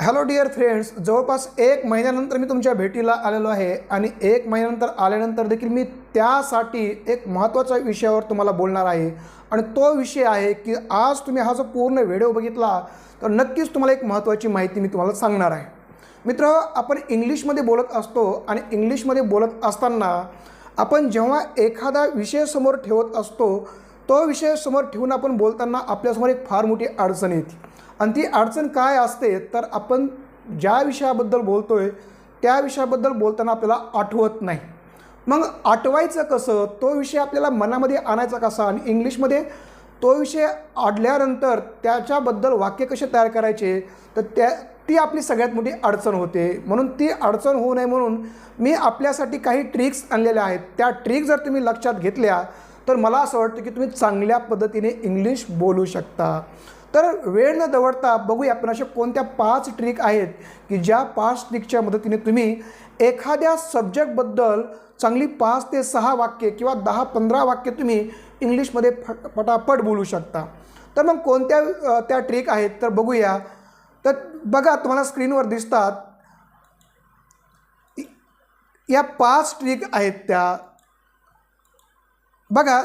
Hello dear friends जवळपास एक महिन्यानंतर मी तुमच्या भेटीला आलेलो आहे आणि एक महिन्यानंतर आल्यानंतर देखील मी त्यासाठी एक महत्त्वाच्या विषयावर तुम्हाला बोलणार आहे. आणि तो विषय आहे की आज तुम्ही हा जो पूर्ण व्हिडिओ बघितला तर नक्कीच तुम्हाला एक महत्त्वाची माहिती मी तुम्हाला सांगणार आहे. मित्र आपण इंग्लिशमध्ये बोलत असतो आणि इंग्लिशमध्ये बोलत असताना आपण जेव्हा एखादा विषय समोर ठेवत असतो तो विषय समोर ठेवून आपण बोलताना आपल्यासमोर एक फार मोठी अडचण येते. आणि ती अडचण काय असते तर आपण ज्या विषयाबद्दल बोलतो आहे त्या विषयाबद्दल बोलताना आपल्याला आठवत नाही. मग आठवायचं कसं? तो विषय आपल्याला मनामध्ये आणायचा कसा? आणि इंग्लिशमध्ये तो विषय आडल्यानंतर त्याच्याबद्दल वाक्य कसे तयार करायचे? तर त्या ती आपली सगळ्यात मोठी अडचण होते. म्हणून ती अडचण होऊ नये म्हणून मी आपल्यासाठी काही ट्रिक्स आणलेल्या आहेत. त्या ट्रिक जर तुम्ही लक्षात घेतल्या तर मला असं वाटतं की तुम्ही चांगल्या पद्धतीने इंग्लिश बोलू शकता. तर वेळ न दवडता बघूया आपण अशा कोणत्या पाच ट्रिक आहेत की ज्या पाच ट्रिकच्या मदतीने तुम्ही एखाद्या सब्जेक्टबद्दल चांगली पाच ते सहा वाक्ये किंवा दहा पंधरा वाक्य तुम्ही इंग्लिशमध्ये फट पटापट बोलू शकता. तर मग कोणत्या त्या ट्रिक आहेत तर बघूया. तर बघा तुम्हाला स्क्रीनवर दिसतात. या पाच ट्रिक आहेत त्या. बघा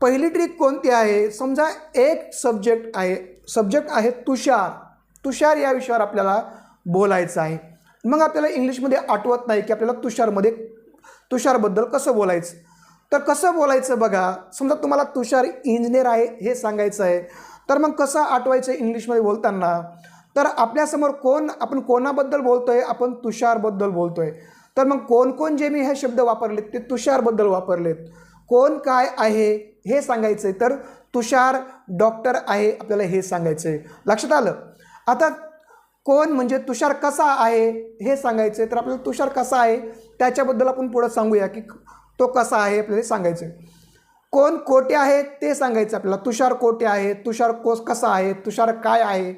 पहिली ट्रिक कोणती आहे? समजा एक सब्जेक्ट आहे सब्जेक्ट आहे तुषार. तुषार या विषयावर आपल्याला बोलायचं आहे. मग आपल्याला इंग्लिशमध्ये आठवत नाही की आपल्याला तुषारमध्ये तुषारबद्दल कसं बोलायचं? तर कसं बोलायचं बघा समजा तुम्हाला तुषार इंजिनियर आहे हे सांगायचं आहे तर मग कसं आठवायचं इंग्लिशमध्ये बोलताना? तर आपल्यासमोर कोण आपण कोणाबद्दल बोलतो आहे आपण तुषारबद्दल बोलतो आहे तर मग कोण कोण जे मी हे शब्द वापरलेत ते तुषारबद्दल वापरलेत. कोण काय आहे हे सांगायचं आहे तर तुषार डॉक्टर आहे आपल्याला हे सांगायचं आहे लक्षात आलं? आता कोण म्हणजे तुषार कसा आहे हे सांगायचं आहे तर आपल्याला तुषार कसा आहे त्याच्याबद्दल आपण पुढं सांगूया की तो कसा आहे आपल्याला सांगायचं आहे कोण कोटे आहे ते सांगायचं आपल्याला. तुषार कोटे आहे? तुषार कोस कसा आहे? तुषार काय आहे?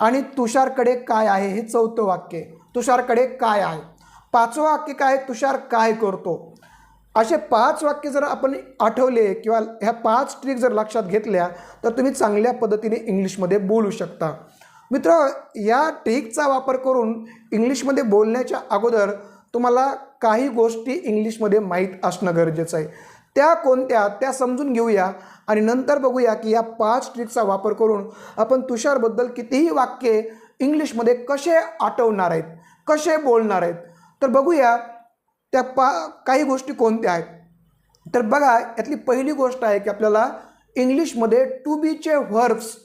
आणि तुषारकडे काय आहे? हे चौथं वाक्य आहे. तुषारकडे काय आहे? पाचवं वाक्य काय? आहे? तुषार काय करतो? असे पाच वाक्य जर आपण आठवले किंवा ह्या पाच ट्रिक जर लक्षात घेतल्या तर तुम्ही चांगल्या पद्धतीने इंग्लिशमध्ये बोलू शकता. मित्र या ट्रिकचा वापर करून इंग्लिशमध्ये बोलण्याच्या अगोदर तुम्हाला काही गोष्टी इंग्लिशमध्ये माहीत असणं गरजेचं आहे. त्या कोणत्या त्या समजून घेऊया आणि नंतर बघूया की या पाच ट्रिकचा वापर करून आपण तुषारबद्दल कितीही वाक्ये इंग्लिशमध्ये कसे आठवणार आहेत कसे बोलणार आहेत. तर बघूया त्या पा काही गोष्टी कोणत्या आहेत? तर बघा यातली पहिली गोष्ट आहे की आपल्याला इंग्लिशमध्ये टू बीचे व्हर्ब्स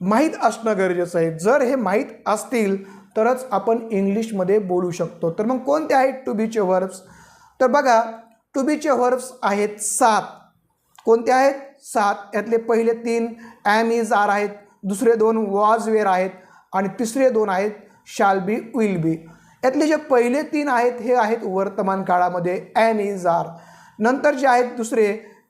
माहीत असणं गरजेचं आहे. जर हे माहीत असतील तरच आपण इंग्लिशमध्ये बोलू शकतो. तर मग कोणते आहेत टू बीचे व्हर्ब्स तर बघा टू बीचे व्हर्ब्स आहेत सात. कोणते आहेत? सात. यातले पहिले तीन ॲम इज आर आहेत. दुसरे दोन वॉज वेअर आहेत. आणि तिसरे दोन आहेत शाल बी विल बी यातले जे पहिले तीन आहेत हे आहेत वर्तमान काळामध्ये ॲन इज आर. नंतर जे आहेत दुसरे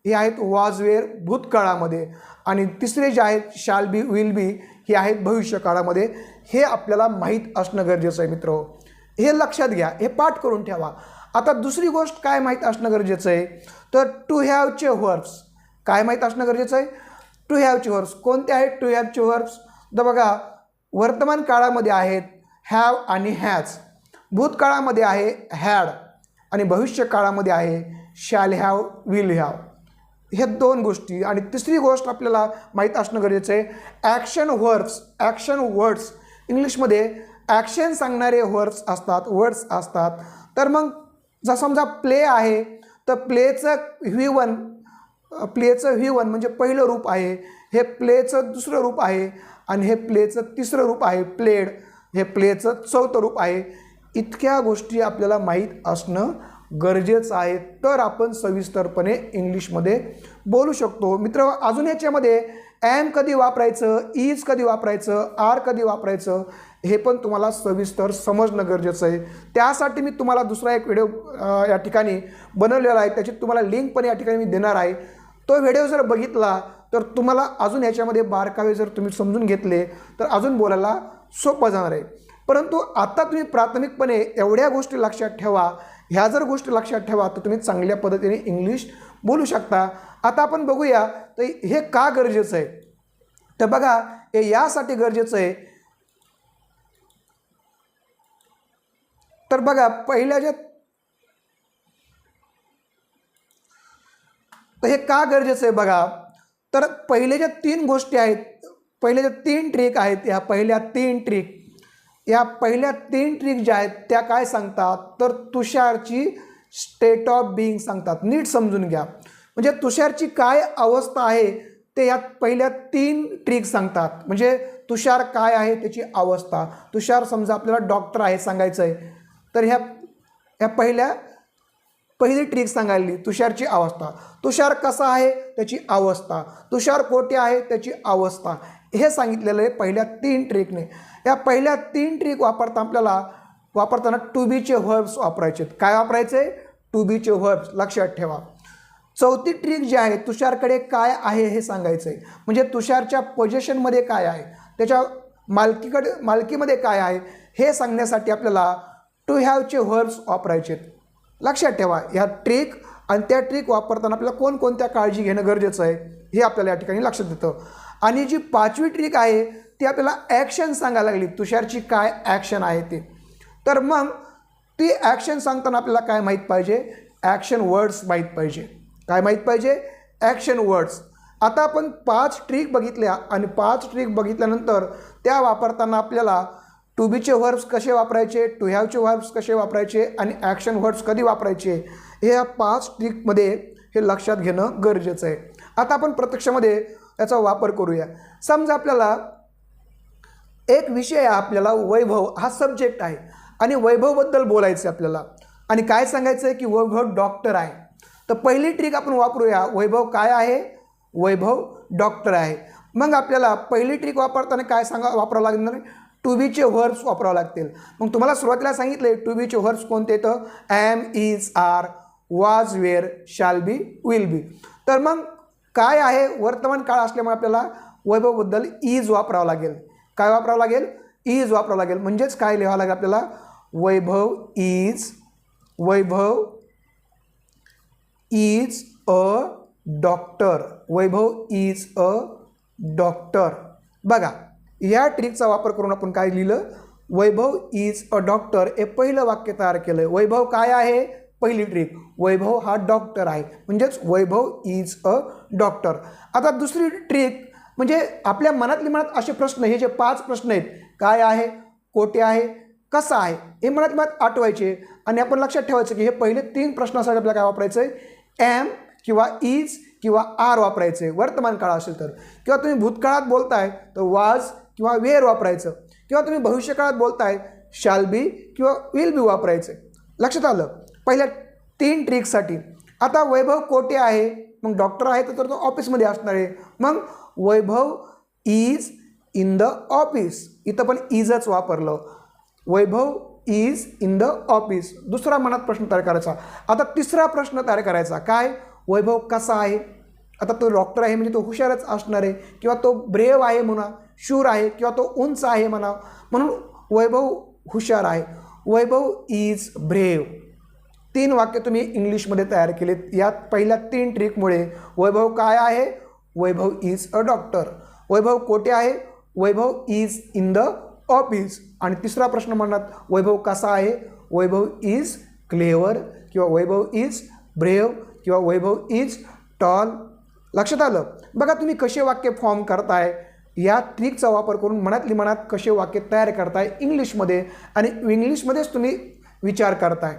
हे आहेत वाजवेर भूतकाळामध्ये. आणि तिसरे जे आहेत शाल बी विल बी हे आहेत भविष्यकाळामध्ये हे आपल्याला माहीत असणं गरजेचं आहे मित्र. हे लक्षात घ्या हे पाठ करून ठेवा. आता दुसरी गोष्ट काय माहीत असणं गरजेचं आहे? तर टू हॅवचे व्हर्ब्स काय माहीत असणं गरजेचं आहे? टू हॅवचे व्हर्ब्स कोणते आहेत टू हॅवचे व्हर्ब्स तर बघा वर्तमान काळामध्ये आहेत हॅव आणि हॅज भूतकाळामध्ये आहे हॅड आणि भविष्य काळामध्ये आहे शॅल हॅव विल हॅव हे दोन गोष्टी आणि तिसरी गोष्ट आपल्याला माहीत असणं गरजेचं आहे ॲक्शन वर्ड्स ॲक्शन वर्ड्स इंग्लिशमध्ये ॲक्शन सांगणारे वर्ड्स असतात वर्ड्स असतात. तर मग जर समजा प्ले आहे तर प्लेचं व्ही वन प्लेचं व्ही वन म्हणजे पहिलं रूप आहे हे प्लेचं दुसरं रूप आहे आणि हे प्लेचं तिसरं रूप आहे प्लेड हे प्लेचं चौथं रूप आहे. इतक्या गोष्टी आपल्याला माहीत असणं गरजेचं आहे. तर आपण सविस्तरपणे इंग्लिशमध्ये बोलू शकतो. मित्र अजून याच्यामध्ये ॲम कधी वापरायचं इज कधी वापरायचं आर कधी वापरायचं हे पण तुम्हाला सविस्तर समजणं गरजेचं आहे. त्यासाठी मी तुम्हाला दुसरा एक व्हिडिओ या ठिकाणी बनवलेला आहे. त्याची तुम्हाला लिंक पण या ठिकाणी मी देणार आहे. तो व्हिडिओ जर बघितला तर तुम्हाला अजून याच्यामध्ये बारकावे जर तुम्ही समजून घेतले तर अजून बोलायला सोपं जाणार आहे. परंतु आता तुम्ही प्राथमिकपणे एवढ्या गोष्टी लक्षात ठेवा. ह्या जर गोष्टी लक्षात ठेवा तर तुम्ही चांगल्या पद्धतीने इंग्लिश बोलू शकता. आता आपण बघूया तर हे का गरजेचं आहे? तर बघा हे यासाठी गरजेचं आहे. तर बघा पहिल्या ज्या तर हे का गरजेचं आहे बघा? तर पहिले ज्या तीन गोष्टी आहेत पहिले ज्या तीन ट्रिक आहेत या पहिल्या तीन ट्रिक या पहिल्या तीन ट्रिक ज्या आहेत त्या काय सांगतात? तर तुषारची स्टेट ऑफ बिईंग सांगतात. नीट समजून घ्या. म्हणजे तुषारची काय अवस्था आहे ते यात पहिल्या तीन ट्रिक सांगतात. म्हणजे तुषार काय आहे त्याची अवस्था. तुषार समजा आपल्याला डॉक्टर आहे सांगायचं आहे तर ह्या ह्या पहिल्या पहिली ट्रिक सांगायली तुषारची अवस्था. तुषार कसा आहे त्याची अवस्था. तुषार कोठे आहे त्याची अवस्था. हे सांगितलेलं आहे पहिल्या तीन ट्रिकने या पहिल्या तीन ट्रिक वापरता आपल्याला वापरताना टू बीचे व्हर्ब्स वापरायचे आहेत. काय वापरायचे? टू बीचे व्हर्ब्स लक्षात ठेवा. चौथी ट्रिक जी आहे तुषारकडे काय आहे हे सांगायचं आहे म्हणजे तुषारच्या पोझिशनमध्ये काय आहे? त्याच्या मालकीकडे मालकीमध्ये काय आहे? हे सांगण्यासाठी आपल्याला टू हॅवचे व्हर्ब्स वापरायचे आहेत. लक्षात ठेवा ह्या ट्रिक आणि त्या ट्रिक वापरताना आपल्याला कोणकोणत्या काळजी घेणं गरजेचं आहे हे आपल्याला या ठिकाणी लक्षात येतं. आणि जी पाचवी ट्रिक आहे ती आपल्याला ॲक्शन सांगायला लागली. तुषारची काय ॲक्शन आहे ते? तर मग ती ॲक्शन सांगताना आपल्याला काय माहीत पाहिजे? ॲक्शन वर्ड्स माहीत पाहिजे. काय माहीत पाहिजे? ॲक्शन वर्ड्स आता आपण पाच ट्रिक बघितल्या आणि पाच ट्रिक बघितल्यानंतर त्या वापरताना आपल्याला टू बीचे व्हर्ब्स कसे वापरायचे टू हॅवचे व्हर्ब्स कसे वापरायचे आणि ॲक्शन वर्ड्स कधी वापरायचे हे या पाच ट्रिकमध्ये हे लक्षात घेणं गरजेचं आहे. आता आपण प्रत्यक्षामध्ये याचा वापर करूया. समजा आपल्याला एक विषय आहे आपल्याला वैभव हा सब्जेक्ट आहे. आणि वैभवबद्दल बोलायचं आहे आपल्याला. आणि काय सांगायचं आहे की वैभव डॉक्टर आहे. तर पहिली ट्रिक आपण वापरूया. वैभव काय आहे? वैभव डॉक्टर आहे. मग आपल्याला पहिली ट्रिक वापरताना काय सांगा वापरावं लागणार टू बीचे व्हर्ब्स वापरावं लागतील. मग तुम्हाला सुरुवातीला सांगितले टू बीचे व्हर्ब्स कोणते येतं am is are was were shall be will बी तर मग काय आहे वर्तमान काळ असल्यामुळे आपल्याला वैभवबद्दल इज वापरावं लागेल. काय वापरावं लागेल? इज वापरावं लागेल. म्हणजेच काय लिहावं लागेल आपल्याला? Vaibhav is Vaibhav is a doctor. Vaibhav is a doctor. बघा या ट्रिकचा वापर करून आपण काय लिहिलं? वैभव इज अ डॉक्टर हे पहिलं वाक्य तयार केलं. वैभव काय आहे? पहिली ट्रिक वैभव हा डॉक्टर आहे. म्हणजेच वैभव इज अ डॉक्टर आता दुसरी ट्रिक म्हणजे आपल्या मनातली मनात असे प्रश्न हे जे पाच प्रश्न आहेत काय आहे कोठे आहे कसं आहे हे मनात मनात आठवायचे. आणि आपण लक्षात ठेवायचं की हे पहिले तीन प्रश्नासाठी आपल्याला काय वापरायचं आहे? एम किंवा इज किंवा आर वापरायचे. वर्तमान काळ असेल तर. किंवा तुम्ही भूतकाळात बोलताय तर वाज किंवा वेअर वापरायचं. किंवा तुम्ही भविष्यकाळात बोलताय शाल बी किंवा विल बी वापरायचे. लक्षात आलं? पहिल्या तीन ट्रिकसाठी. आता वैभव कोठे आहे? मग डॉक्टर आहे तर तो ऑफिसमध्ये असणार आहे. मग Vaibhav is in the office इथं पण इजच वापरलं. Vaibhav is in the office दुसरा मनात प्रश्न तयार करायचा. आता तिसरा प्रश्न तयार करायचा. काय? वैभव कसा आहे? आता तो डॉक्टर आहे म्हणजे तो हुशारच असणार आहे किंवा तो ब्रेव आहे म्हणा शूर आहे किंवा तो उंच आहे म्हणा. म्हणून वैभव हुशार आहे. वैभव इज ब्रेव तीन वाक्य तुम्ही इंग्लिशमध्ये तयार केलेत. यात पहिल्या तीन ट्रिकमुळे वैभव काय आहे? Vaibhav is a doctor Vaibhav कोठे आहे? Vaibhav is in the office आणि तिसरा प्रश्न म्हणतात वैभव कसा आहे? वैभव इज क्लेवर किंवा वैभव इज ब्रेव किंवा वैभव इज टॉल लक्षात आलं? बघा तुम्ही कसे वाक्य फॉर्म करताय. या ट्रिकचा वापर करून मनातली मनात कसे वाक्य तयार करताय इंग्लिशमध्ये. आणि इंग्लिशमध्येच तुम्ही विचार करताय.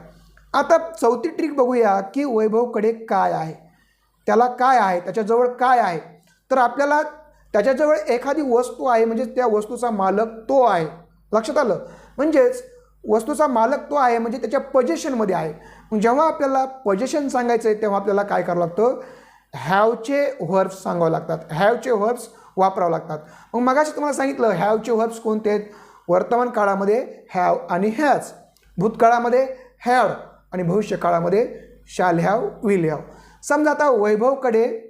आता चौथी ट्रिक बघूया की वैभवकडे काय आहे. त्याला काय आहे? त्याच्याजवळ काय आहे? तर आपल्याला त्याच्याजवळ एखादी वस्तू आहे म्हणजे त्या वस्तूचा मालक तो आहे. लक्षात आलं? म्हणजेच वस्तूचा मालक तो आहे म्हणजे त्याच्या पजेशनमध्ये आहे. मग जेव्हा आपल्याला पजेशन सांगायचं आहे तेव्हा आपल्याला काय करावं लागतं? हॅवचे व्हर्ब्स सांगावं लागतात. हॅवचे व्हर्ब्स वापरावं लागतात. मग मगाशी तुम्हाला सांगितलं हॅवचे व्हर्ब्स कोणते आहेत? वर्तमान काळामध्ये हॅव आणि हॅज भूतकाळामध्ये हॅड आणि भविष्यकाळामध्ये शाल ह्याव विल ह्याव. समजा आता वैभवकडे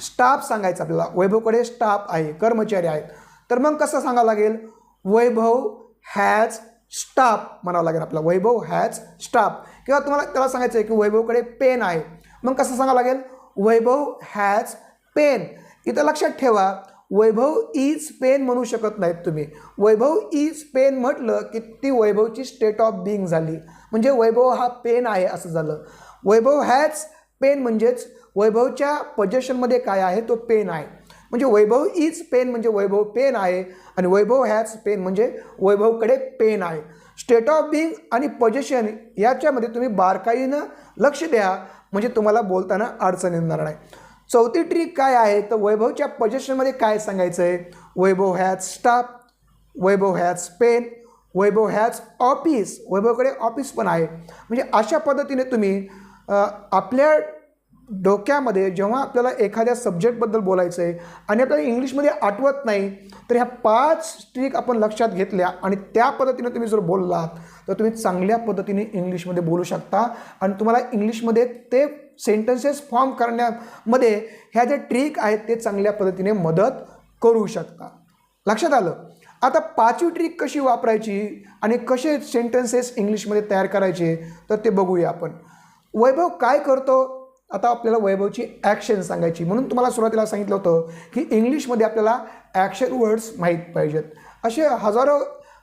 स्टाफ सांगायचं आपल्याला. वैभवकडे स्टाफ आहे कर्मचारी आहेत. तर मग कसं सांगावं लागेल? वैभव हॅज स्टाफ म्हणावं लागेल आपला वैभव हॅज स्टाफ. किंवा तुम्हाला त्याला सांगायचं आहे की वैभवकडे पेन आहे. मग कसं सांगावं लागेल? Vaibhav has pen. इथं लक्षात ठेवा वैभव इज पेन म्हणू शकत नाहीत तुम्ही. वैभव इज पेन म्हटलं की ती वैभवची स्टेट ऑफ बिईंग झाली. म्हणजे वैभव हा पेन आहे असं झालं. वैभव हॅज पेन म्हणजेच वैभवच्या पोजेशनमध्ये काय आहे? तो पेन आहे. म्हणजे वैभव इज पेन म्हणजे वैभव पेन आहे आणि वैभव हॅज पेन म्हणजे वैभवकडे पेन आहे. स्टेट ऑफ बिंग आणि पोजेशन याच्यामध्ये तुम्ही बारकाईनं लक्ष द्या. म्हणजे तुम्हाला बोलताना अडचण येणार नाही. चौथी ट्रिक काय आहे? तर वैभवच्या पोजेशनमध्ये काय सांगायचं आहे Vaibhav has staff Vaibhav has pen Vaibhav has office वैभवकडे office पण आहे. म्हणजे अशा पद्धतीने तुम्ही आपल्या डोक्यामध्ये जेव्हा आपल्याला एखाद्या सब्जेक्टबद्दल बोलायचं आहे आणि आपल्याला इंग्लिशमध्ये आठवत नाही तर ह्या पाच ट्रिक आपण लक्षात घेतल्या आणि त्या पद्धतीने तुम्ही जर बोललात तर तुम्ही चांगल्या पद्धतीने इंग्लिशमध्ये बोलू शकता आणि तुम्हाला इंग्लिशमध्ये ते सेंटेन्सेस फॉर्म करण्यामध्ये ह्या ज्या ट्रिक आहेत ते चांगल्या पद्धतीने मदत करू शकता. लक्षात आलं? आता पाचवी ट्रिक कशी वापरायची आणि कसे सेंटेन्सेस इंग्लिशमध्ये तयार करायचे तर ते बघूया आपण. वैभव काय करतो? आता आपल्याला वैभवची ॲक्शन सांगायची. म्हणून तुम्हाला सुरुवातीला सांगितलं होतं की इंग्लिशमध्ये आपल्याला ॲक्शन वर्ड्स माहीत पाहिजेत. असे हजारो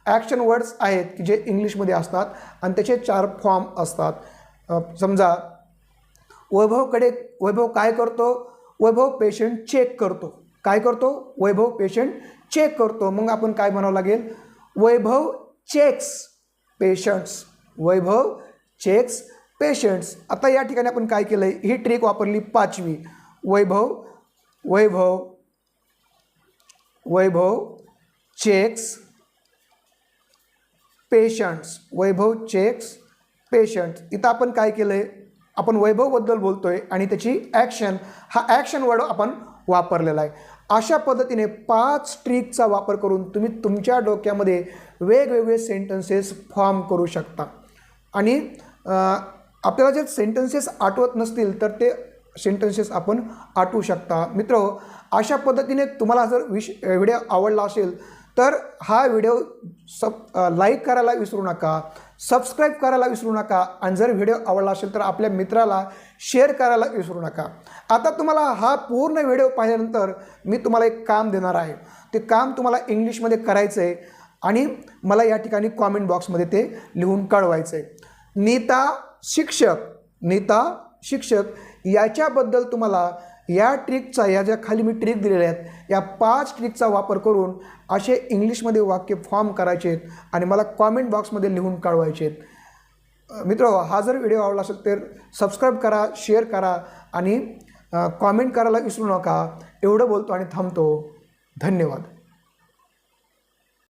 ॲक्शन वर्ड्स आहेत की जे इंग्लिशमध्ये असतात आणि त्याचे चार फॉर्म असतात. समजा वैभवकडे वैभव काय करतो? वैभव पेशंट चेक करतो. काय करतो? वैभव पेशंट चेक करतो. मग आपण काय म्हणावं लागेल? Vaibhav checks patients Vaibhav checks patients आता या ठिकाणी आपण काय केलं आहे ही ट्रिक वापरली पाचवी. Vaibhav Vaibhav Vaibhav checks patients Vaibhav checks patients इथं आपण काय केलं आहे आपण वैभवबद्दल बोलतो आहे आणि त्याची ॲक्शन हा ॲक्शन वर्ड आपण वापरलेला आहे. अशा पद्धतीने पाच ट्रिकचा वापर करून तुम्ही तुमच्या डोक्यामध्ये वेगवेगळे सेंटेन्सेस फॉर्म करू शकता. आणि आपल्याला जे सेंटेन्सेस आठवत नसतील तर ते सेंटेन्सेस आपण आठवू शकता. मित्र अशा पद्धतीने तुम्हाला जर विश व्हिडिओ आवडला असेल तर हा व्हिडिओ सब लाईक करायला विसरू नका सबस्क्राईब करायला विसरू नका आणि जर व्हिडिओ आवडला असेल तर आपल्या मित्राला शेअर करायला विसरू नका. आता तुम्हाला हा पूर्ण व्हिडिओ पाहिल्यानंतर मी तुम्हाला एक काम देणार आहे. ते काम तुम्हाला इंग्लिशमध्ये करायचं आहे आणि मला या ठिकाणी कॉमेंट बॉक्समध्ये ते लिहून कळवायचं आहे नीता शिक्षक नीता शिक्षक याच्याबद्दल तुम्हाला या ट्रिकचा या ज्या खाली मी ट्रिक दिलेल्या आहेत या पाच ट्रिकचा वापर करून असे इंग्लिशमध्ये वाक्य फॉर्म करायचे आहेत आणि मला कॉमेंट बॉक्समध्ये लिहून कळवायचे आहेत. मित्र हा जर व्हिडिओ आवडला असेल तर सबस्क्राईब करा शेअर करा आणि कॉमेंट करायला विसरू नका. एवढं बोलतो आणि थांबतो. धन्यवाद.